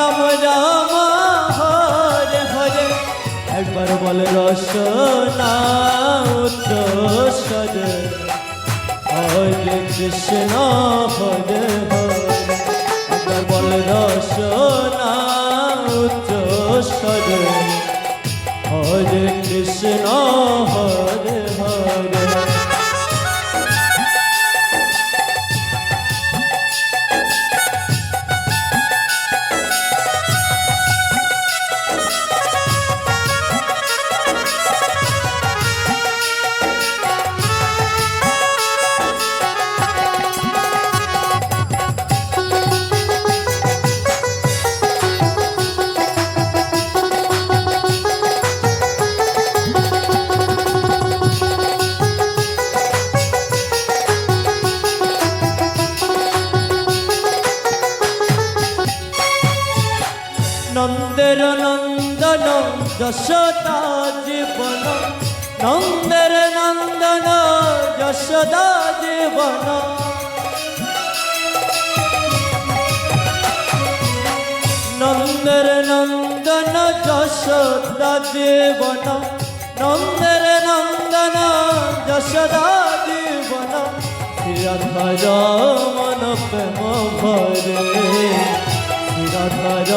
রাম রাম হরে হরে। একবার বল রসনা উচ্চস্বর হরে কৃষ্ণ হরে নন্দের নন্দন, যশোদা জীবন। নন্দের নন্দন, যশোদা জীবন। নন্দের নন্দন, যশোদা জীবন। নন্দের নন্দন, যশোদা জীবন। রাধার মন প্রেম ভরে। রাধার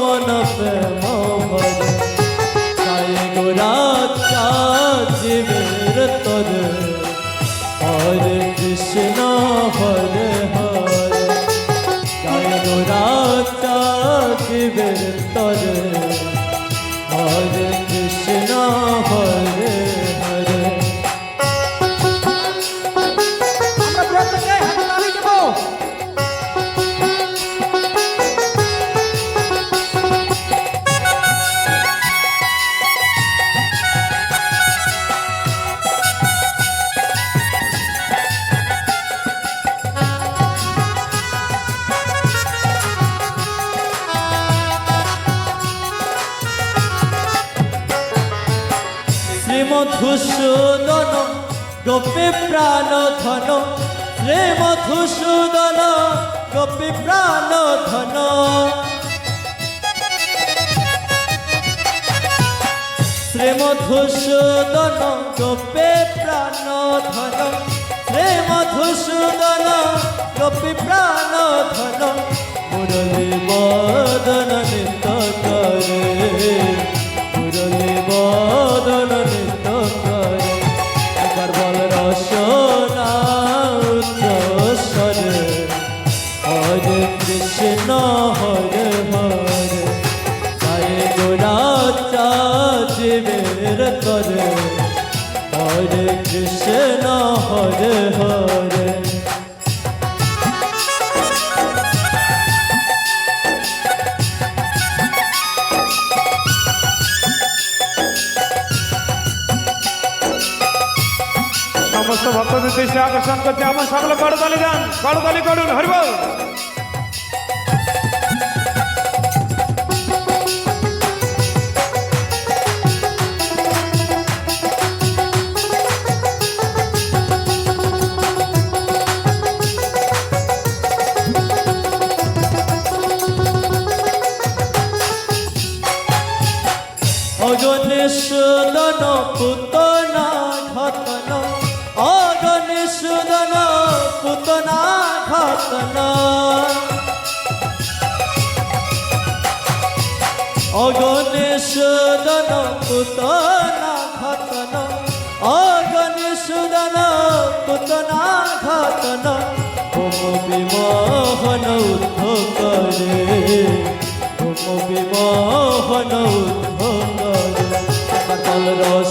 মন প্রেম ভরে। তাই গোরা জীবের তর, হরে কৃষ্ণ, হরে হরে। জয় গোরা জীবের তর শ্রীমধুসূদন গোপী প্রাণ ধন শ্রীমধুসূদন গোপী প্রাণ ধন শ্রীমধুসূদন গোপী প্রাণ ধন শ্রীমধুসূদন গোপী প্রাণ হরে কৃষ্ণ, হরে হরে। সমস্ত ভক্তদের দৃষ্টি আকর্ষণ করছে আমার সকলে করতালি দেন করতালি করুন হরিবল অগণেশদন পুতনা ঘতন অগণেশদন পুতনা ঘতন অগণেশদন পুতনা ঘতন অগণেশদন পুতনা ঘতন হোম বিমোহন উদ্ধ করে হোম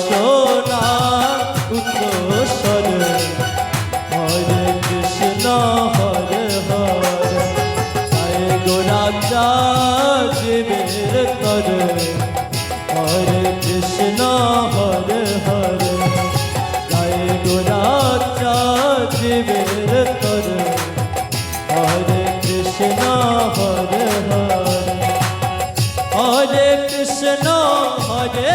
সোনা উত্তর হরে কৃষ্ণ, হরে হরে। হরে গোরাচা জীবের তর। হরে কৃষ্ণ, হরে হরে। হরে গোরাচা জীবের তর। হরে কৃষ্ণ, হরে হরে। হরে কৃষ্ণ, হরে